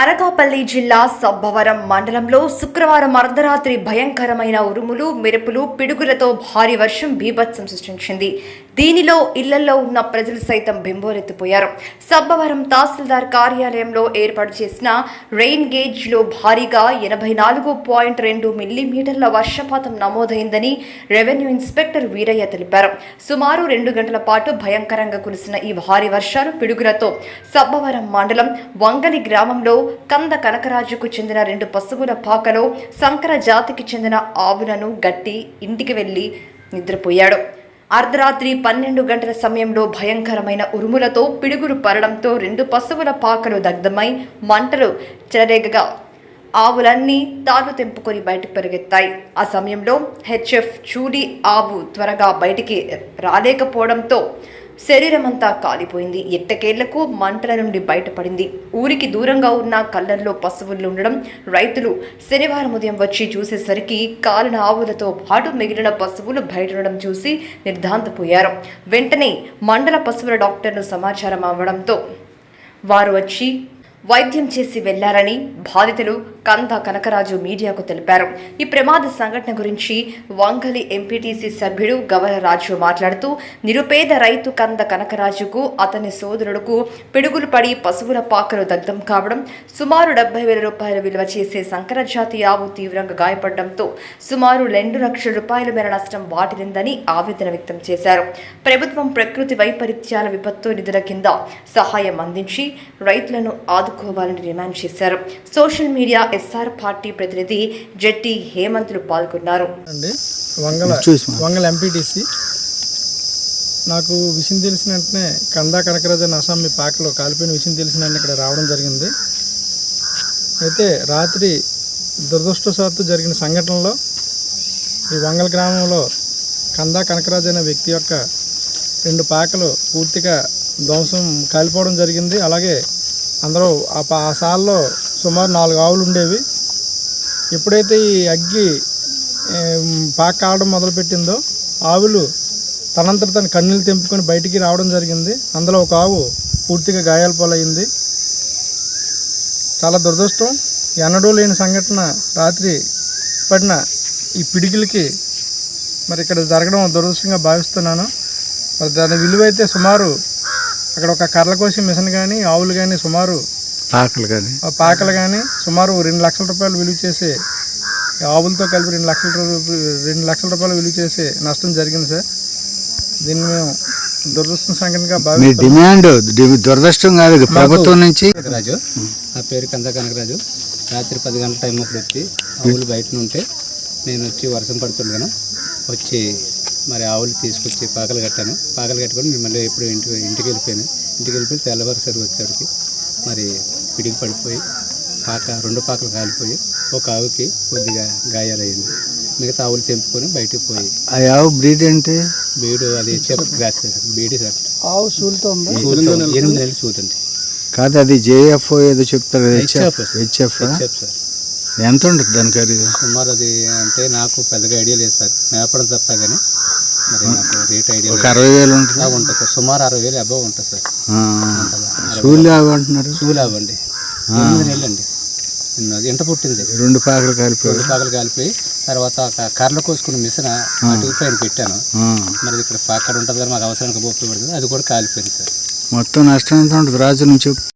అనకాపల్లి జిల్లా సబ్బవరం మండలంలో శుక్రవారం అర్ధరాత్రి భయంకరమైన ఉరుములు మెరుపులు పిడుగులతో భారీ వర్షం బీభత్సం సృష్టించింది. దీనిలో ఇళ్ళలో ఉన్న ప్రజలు సైతం బింబోలెత్తిపోయారు సబ్బవరం తహసీల్దార్ కార్యాలయంలో ఏర్పాటు చేసిన రెయిన్ గేజ్లో భారీగా ఎనభై నాలుగు పాయింట్ రెండు మిల్లీమీటర్ల వర్షపాతం నమోదైందని రెవెన్యూ ఇన్స్పెక్టర్ వీరయ్య తెలిపారు. సుమారు రెండు గంటల పాటు భయంకరంగా కురిసిన ఈ భారీ వర్షాలు పిడుగులతో సబ్బవరం మండలం వంగలి గ్రామంలో కంద కనకరాజుకు చెందిన రెండు పశువుల పాకలో సంకర జాతికి చెందిన ఆవులను గట్టి ఇంటికి వెళ్ళి నిద్రపోయాడు. అర్ధరాత్రి పన్నెండు గంటల సమయంలో భయంకరమైన ఉరుములతో పిడుగులు పడడంతో రెండు పశువుల పాకలు దగ్ధమై మంటలు చెలరేగగా ఆవులన్నీ తాళ్ళు తెంపుకొని బయటకు పరిగెత్తాయి. ఆ సమయంలో హెచ్ఎఫ్ చూడి ఆవు త్వరగా బయటికి రాలేకపోవడంతో శరీరమంతా కాలిపోయింది. ఎట్టకేళ్ళకు మంటల నుండి బయటపడింది. ఊరికి దూరంగా ఉన్న కళ్ళల్లో పశువులు ఉండడం రైతులు శనివారం ఉదయం వచ్చి చూసేసరికి కాలిన ఆవులతో పాటు మిగిలిన పశువులు బయట ఉండడం చూసి నిర్ధాంతపోయారు. వెంటనే మండల పశువుల డాక్టర్ను సమాచారం అవ్వడంతో వారు వచ్చి వైద్యం చేసి వెళ్ళారని బాధితులు కంద కనకరాజు మీడియాకు తెలిపారు. ఈ ప్రమాద సంఘటన గురించి వంగలి ఎంపీటీసీ సభ్యుడు గవరరాజు మాట్లాడుతూ నిరుపేద రైతు కంద కనకరాజుకు అతని సోదరుడుకు పిడుగులు పడి పశువుల పాకలు దగ్ధం కావడం సుమారు డెబ్బై వేల రూపాయలు విలువ చేసే సంకరజాతి ఆవు తీవ్రంగా గాయపడడంతో సుమారు రెండు లక్షల రూపాయల మేర నష్టం వాటిల్లిందని ఆవేదన వ్యక్తం చేశారు. ప్రభుత్వం ప్రకృతి వైపరీత్యాల విపత్తు నిధుల కింద సహాయం అందించి రైతులను ఆదుకోవాలని డిమాండ్ చేశారు. సోషల్ మీడియా ఎస్ఆర్ పార్టీ ప్రతినిధి జట్టి హేమంత్లు పాల్గొన్నారు. అండి వంగల చూసి మా. వంగల ఎంపీటీసీ నాకు విషయం తెలిసిన వెంటనే కందా కనకరాజు అని అస్సాం మీ పాకలో కాలిపోయిన విషయం తెలిసిన వెంటనే ఇక్కడ రావడం జరిగింది. అయితే రాత్రి దురదృష్టవశాత్తు జరిగిన సంఘటనలో ఈ వంగల గ్రామంలో కందా కనకరాజు అనే వ్యక్తి యొక్క రెండు పాకలు పూర్తిగా ధ్వంసం కాలిపోవడం జరిగింది. అలాగే అందరూ ఆ పా ఆ సాల్లో సుమారు నాలుగు ఆవులు ఉండేవి. ఎప్పుడైతే ఈ అగ్గి పాక కావడం మొదలుపెట్టిందో ఆవులు తనంతట తన కన్నీళ్ళు తెంపుకొని బయటికి రావడం జరిగింది. అందులో ఒక ఆవు పూర్తిగా గాయాల పాలయ్యింది చాలా దురదృష్టం. ఎన్నడూ లేని సంఘటన రాత్రి పడిన ఈ పిడికిలకి మరి ఇక్కడ జరగడం దురదృష్టంగా భావిస్తున్నాను. మరి దాని విలువ అయితే సుమారు అక్కడ ఒక కర్ల కోసి మిషన్ కానీ ఆవులు కానీ సుమారు ఆకలి కానీ ఆ పాకలు కానీ సుమారు రెండు లక్షల రూపాయలు విలువ చేసే ఆవులతో కలిపి రెండు లక్షల రూపాయలు రెండు లక్షల రూపాయలు విలువ చేసే నష్టం జరిగింది సార్. దీన్ని మేము దురదృష్టం సంఘటనగా మీ భావిస్తాం డిమాండ్ దురదృష్టం కాదు ప్రభుత్వం నుంచి. కనకరాజు నా పేరు కంద కనకరాజు రాత్రి పది గంటల టైం అప్పుడు వచ్చి ఆవులు బయట ఉంటే నేను వచ్చి వర్షం పడుతుండగాను వచ్చి మరి ఆవులు తీసుకొచ్చి పాకలు కట్టాను. పాకలు కట్టుకొని నేను మళ్ళీ ఎప్పుడు ఇంటికి ఇంటికి వెళ్ళిపోయాను. ఇంటికి వెళ్ళిపోయి తెల్లవారుసరి వచ్చేటికి మరి పిడికి పడిపోయి పాక రెండు పాకలు కాలిపోయి ఒక ఆవుకి కొద్దిగా గాయాలయ్యింది. మిగతా ఆవులు తెంపుకొని బయటికి పోయి ఆ ఆవు బ్రీడ్ ఏంటి? బీడు అది చెప్పు గ్రాస్ బీడి సార్. ఆవు సూలుతో ఎనిమిది నెలలు చూడండి కాదు అది జేఎఫ్ ఏదో చెప్తారు హెచ్ఎఫ్. HF sir. ఎంత ఉంటుంది దాని ఖరీదు? సుమారు అది అంటే నాకు పెద్దగా ఐడియా లేదు సార్. మేపడం తప్ప కానీ మరి నాకు రేట్ ఐడియా ఒక అరవై వేలు ఉంటుంది సార్. సుమారు అరవై వేలు అబవ్ ఉంటుంది సార్. సూళ్ళు ఆవు అంటున్నారు? సూలు అవ్వండి ఎనిమిది నెలలు అండి. అది ఎంట పుట్టింది? రెండు పాకలు కలిపి రెండు పాకలు కాలిపోయి తర్వాత ఒక కర్రలు కోసుకున్న మిషన్ అటు పైన పెట్టాను. మరి ఇక్కడ అక్కడ ఉంటుంది కదా మాకు అవసరానికి ఉపయోగపడుతుంది. అది కూడా కాలిపోయింది సార్. మొత్తం నష్టం ఎంత ఉంటుంది? రాజు నుంచి